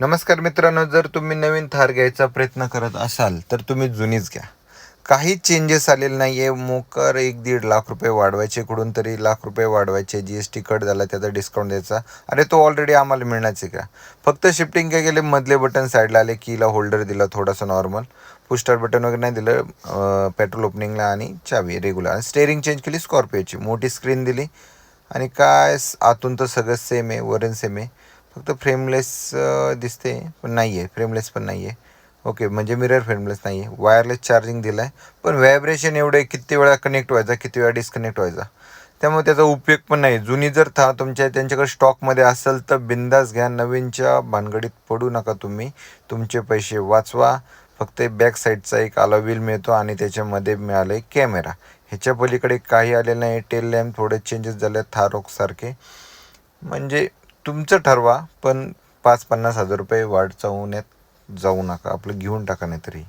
नमस्कार मित्रांनो जर तुम्ही नवीन थार घ्यायचा प्रयत्न करत असाल तर तुम्ही जुनीच घ्या. काही चेंजेस आलेले नाही आहे मोकर एक दीड लाख रुपये वाढवायचे कुठून तरी लाख रुपये वाढवायचे. जी एस टी कट झाला त्याचा डिस्काउंट द्यायचा. अरे तो ऑलरेडी आम्हाला मिळण्याचे का? फक्त शिफ्टिंग काय केले? मधले बटन साईडला आले कीला होल्डर दिला थोडासा नॉर्मल पुस्टर बटन वगैरे नाही दिलं पेट्रोल ओपनिंगला आणि चावी रेग्युलर आणि स्टेअरिंग चेंज केली स्कॉर्पिओची मोठी स्क्रीन दिली. आणि काय आतून तर सगळं सेम आहे वरून सेम आहे. फक्त फ्रेमलेस दिसते पण नाही म्हणजे आहे फ्रेमलेस पण नाही आहे ओके म्हणजे मिरर फ्रेमलेस नाही आहे वायरलेस चार्जिंग दिलं आहे पण व्हायब्रेशन एवढं किती वेळा कनेक्ट व्हायचा किती वेळा डिस्कनेक्ट व्हायचा. त्यामुळे त्याचा उपयोग पण नाही. जुनी जर था तुमच्या त्यांच्याकडे स्टॉकमध्ये असेल तर बिंदास घ्या. नवीनच्या भानगडीत पडू नका तुम्ही. तुमचे पैसे वाचवा. फक्त बॅक साईडचा एक आला व्हील मिळतो आणि त्याच्यामध्ये मिळालं आहे कॅमेरा ह्याच्या पलीकडे काही आलेलं नाही. टेल लॅम्प थोडे चेंजेस झाले थारोकसारखे म्हणजे तुमचं ठरवा पण पाच पन्नास हजार रुपये वाढ चावण्यात जाऊ नका. आपलं घेऊन टाका नाही तरी